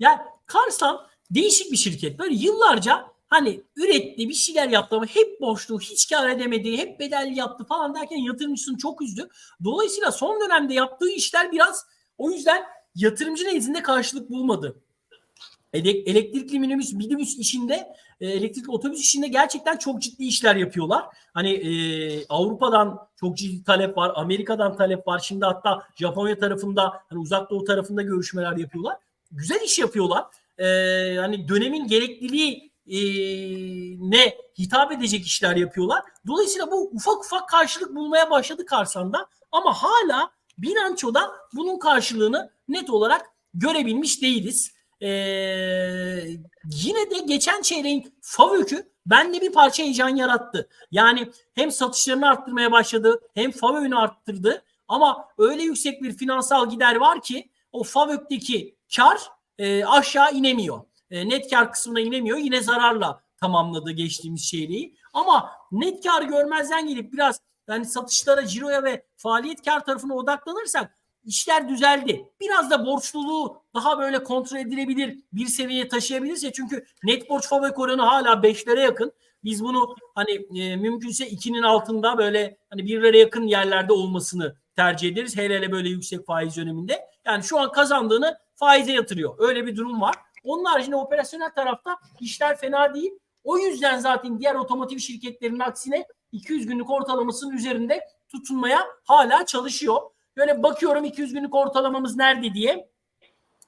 Yani Karsan değişik bir şirket. Böyle yıllarca hani üretti bir şeyler yaptı ama hep boştu, hiç kar edemedi, hep bedelli yaptı falan derken yatırımcısını çok üzdü. Dolayısıyla son dönemde yaptığı işler biraz o yüzden yatırımcı nezdinde karşılık bulmadı. Ele- Elektrikli minibüs, minibüs işinde, e, elektrikli otobüs işinde gerçekten çok ciddi işler yapıyorlar. Hani e, Avrupa'dan çok ciddi talep var, Amerika'dan talep var. Şimdi hatta Japonya tarafında, hani uzak doğu tarafında görüşmeler yapıyorlar. Güzel iş yapıyorlar. E, hani dönemin gerekliliği e, ne hitap edecek işler yapıyorlar. Dolayısıyla bu ufak ufak karşılık bulmaya başladı Karsan'da. Ama hala bilançoda bunun karşılığını net olarak görebilmiş değiliz. Ee, yine de geçen çeyreğin FAVÖK'ü bende bir parça heyecan yarattı. Yani hem satışlarını arttırmaya başladı hem FAVÖK'ünü arttırdı. Ama öyle yüksek bir finansal gider var ki o FAVÖK'teki kar e, aşağı inemiyor. E, net kar kısmına inemiyor. Yine zararla tamamladı geçtiğimiz çeyreği. Ama net kar görmezden gelip biraz yani satışlara, ciroya ve faaliyet kar tarafına odaklanırsak işler düzeldi. Biraz da borçluluğu daha böyle kontrol edilebilir bir seviyeye taşıyabilirse çünkü net borç fabrik oranı hala 5'lere yakın. Biz bunu hani e, mümkünse 2'nin altında böyle hani 1'lere yakın yerlerde olmasını tercih ederiz. Hele hele böyle yüksek faiz döneminde. Yani şu an kazandığını faize yatırıyor. Öyle bir durum var. Onun haricinde operasyonel tarafta işler fena değil. O yüzden zaten diğer otomotiv şirketlerinin aksine 200 günlük ortalamasının üzerinde tutunmaya hala çalışıyor. Böyle bakıyorum 200 günlük ortalamamız nerede diye.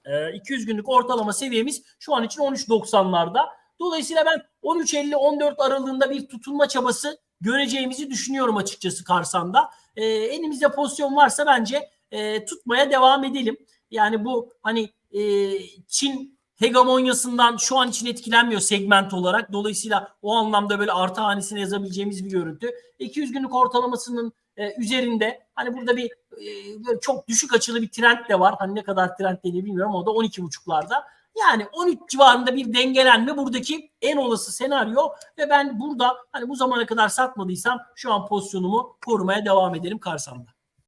Ee, 200 günlük ortalama seviyemiz şu an için 13.90'larda. Dolayısıyla ben 13.50-14 aralığında bir tutunma çabası göreceğimizi düşünüyorum açıkçası Karsan'da. Ee, elimizde pozisyon varsa bence e, tutmaya devam edelim. Yani bu hani e, Çin hegemonyasından şu an için etkilenmiyor segment olarak. Dolayısıyla o anlamda böyle artı hanesine yazabileceğimiz bir görüntü. 200 günlük ortalamasının e, üzerinde hani burada bir e, çok düşük açılı bir trend de var. Hani ne kadar trend dediğini bilmiyorum. O da 12.5'larda. Yani 13 civarında bir dengelenme buradaki en olası senaryo ve ben burada hani bu zamana kadar satmadıysam şu an pozisyonumu korumaya devam ederim Karsan'da.